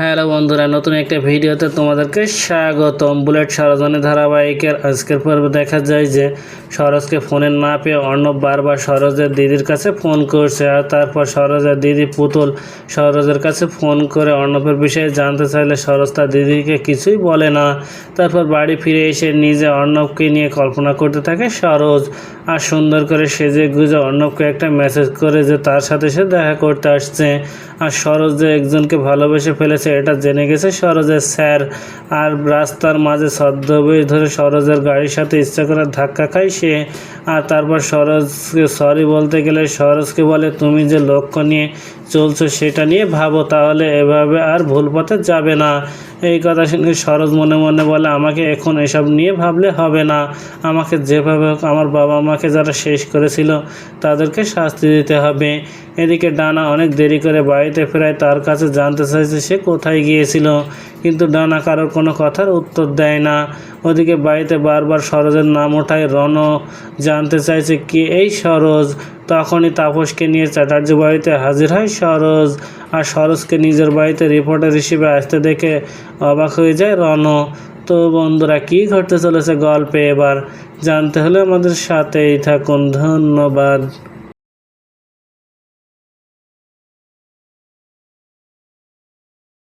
Hello বন্ধুরা, নতুন একটা ভিডিওতে তোমাদেরকে স্বাগতম। বুলেট সরজনী ধারাবাহিকের আজকের পর্বে দেখা যায় যে সরোজকে ফোনে না পেয়ে অর্ণব বারবার সরোজের দিদির কাছে ফোন করছে আর তারপর সরোজের দিদি পুতুল সরোজের কাছে ফোন করে অর্ণবের বিষয়ে জানতে চাইলে সরোজ তার দিদিকে কিছুই বলে না। তারপর বাড়ি ফিরে এসে নিজে অর্ণবকে নিয়ে কল্পনা করতে থাকে সরোজ আর সুন্দর করে সেজে গুজে অর্ণবকে একটা মেসেজ করে যে তার সাথে সে দেখা করতে আসছে। আর সরোজ যে একজনকে ভালোবেসে ফেলেছে এটা জেনে গেছে সরোজের স্যার আর রাস্তার মাঝে ছদ্মবেশ ধরে সরোজের গাড়ির সাথে ইচ্ছা করে ধাক্কা খায় সে। আর তারপর সরোজকে সরি বলতে গেলে সরোজকে বলে, তুমি যে লক্ষ্য নিয়ে চলছো সেটা নিয়ে ভাবো, তাহলে এভাবে আর ভুল পথে যাবে না। এই কথা শুনে সরোজ মনে মনে বলে, আমাকে এখন এসব নিয়ে ভাবলে হবে না। আমাকে যেভাবে হোক আমার বাবা মাকে যারা শেষ করেছিল তাদেরকে শাস্তি দিতে হবে। এদিকে ডানা অনেক দেরি করে বাড়িতে ফেরায়, তার কাছে জানতে চাইছে সে কোথায় গিয়েছিল, কিন্তু ডানা কারোর কোনো কথার উত্তর দেয় না। ওদিকে বাড়িতে বারবার সরোজের নাম ওঠায় রণ জানতে চাইছে কি এই সরোজ। তখনই তাপসকে নিয়ে চ্যাটার্জি বাড়িতে হাজির হয় সরোজ, আর সরোজকে নিজের বাড়িতে রিপোর্টার হিসেবে আসতে দেখে অবাক হয়ে যায় রণ তো বন্ধুরা, কী ঘটতে চলেছে গল্পে এবার? জানতে হলে আমাদের সাথেই থাকুন। ধন্যবাদ।